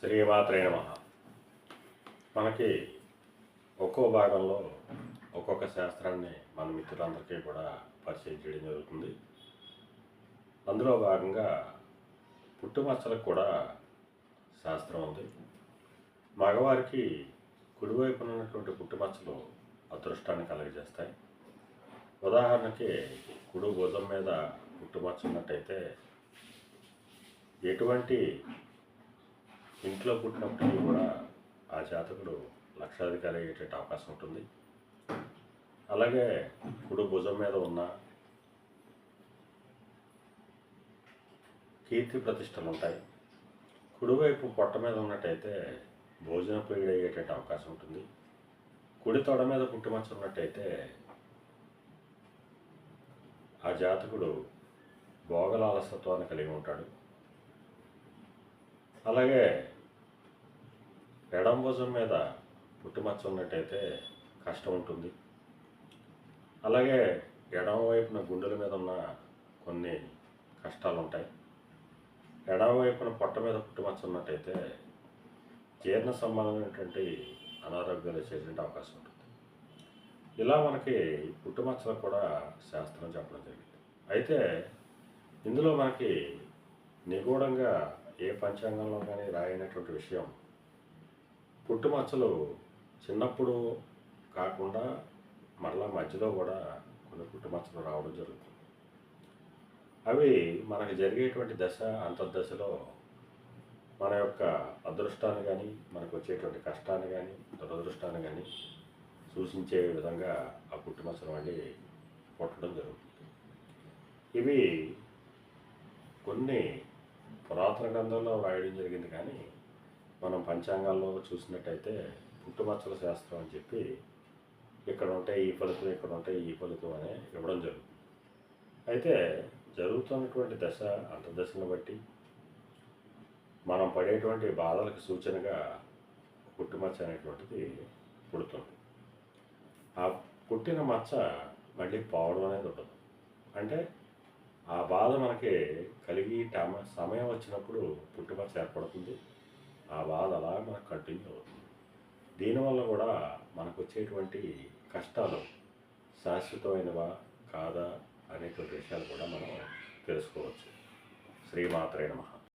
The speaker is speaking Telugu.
శ్రీమాత్రే నమ. మనకి ఒక్కో భాగంలో ఒక్కొక్క శాస్త్రాన్ని మన మిత్రులందరికీ కూడా పరిచయం చేయడం జరుగుతుంది. అందులో భాగంగా పుట్టుమచ్చలకు కూడా శాస్త్రం ఉంది. మగవారికి కుడివైపున ఉన్నటువంటి పుట్టుమచ్చలు అదృష్టాన్ని కలగజేస్తాయి. ఉదాహరణకి కుడి భుజం మీద పుట్టుమచ్చ ఉన్నట్టయితే ఎటువంటి ఇంట్లో పుట్టినప్పటికీ కూడా ఆ జాతకుడు లక్షాధికారి అయ్యేటట్టు అవకాశం ఉంటుంది. అలాగే కుడు భుజం మీద ఉన్న కీర్తి ప్రతిష్టలు ఉంటాయి. కుడివైపు పొట్ట మీద ఉన్నట్టయితే భోజన ప్రియుడు అయ్యేటట్టు అవకాశం ఉంటుంది. కుడి తొడ మీద పుట్టుమచ్చ ఉన్నట్టయితే ఆ జాతకుడు భోగల అలసత్వాన్ని కలిగి ఉంటాడు. అలాగే ఎడం భుజం మీద పుట్టుమచ్చ ఉన్నట్టయితే కష్టం ఉంటుంది. అలాగే ఎడమ వైపున గుండెల మీద ఉన్న కొన్ని కష్టాలు ఉంటాయి ఎడమ వైపున పొట్ట మీద పుట్టుమచ్చ ఉన్నట్టయితే జీర్ణ సంబంధమైనటువంటి అనారోగ్యాలు వచ్చేటువంటి అవకాశం ఉంటుంది. ఇలా మనకి పుట్టుమచ్చలు కూడా శాస్త్రం చెప్పడం జరిగింది. అయితే ఇందులో మనకి నిగూఢంగా ఏ పంచాంగంలో కానీ రాయనటువంటి విషయం. పుట్టుమచ్చలు చిన్నప్పుడు కాకుండా మరలా మధ్యలో కూడా కొన్ని పుట్టుమచ్చలు రావడం జరుగుతుంది. అవి మనకు జరిగేటువంటి దశ అంతర్దశలో మన యొక్క అదృష్టాన్ని కానీ మనకు వచ్చేటువంటి కష్టాన్ని కానీ దురదృష్టాన్ని కానీ సూచించే విధంగా ఆ పుట్టుమచ్చలు వండి పుట్టడం జరుగుతుంది. ఇవి కొన్ని పురాతన గ్రంథంలో రాయడం జరిగింది కానీ మనం పంచాంగాల్లో చూసినట్టయితే పుట్టుమచ్చల శాస్త్రం అని చెప్పి ఇక్కడ ఉంటే ఈ ఫలితం ఇక్కడ ఉంటే ఈ ఫలితం అనే ఇవ్వడం జరుగుతుంది. అయితే జరుగుతున్నటువంటి దశ అంతర్దశను బట్టి మనం పడేటువంటి బాధలకు సూచనగా పుట్టుమచ్చ అనేటువంటిది పుడుతుంది. ఆ పుట్టిన మచ్చ మళ్ళీ పోవడం అనేది ఉండదు. అంటే ఆ బాధ మనకి కలిగి టమ సమయం వచ్చినప్పుడు పుట్టుమచ్చ ఏర్పడుతుంది ఆ బాధ అలా మనకు కంటిన్యూ అవుతుంది. దీనివల్ల కూడా మనకు వచ్చేటువంటి కష్టాలు శాశ్వతమైనవా కాదా అనేటువంటి విషయాలు కూడా మనం తెలుసుకోవచ్చు. శ్రీమాత్రే మహా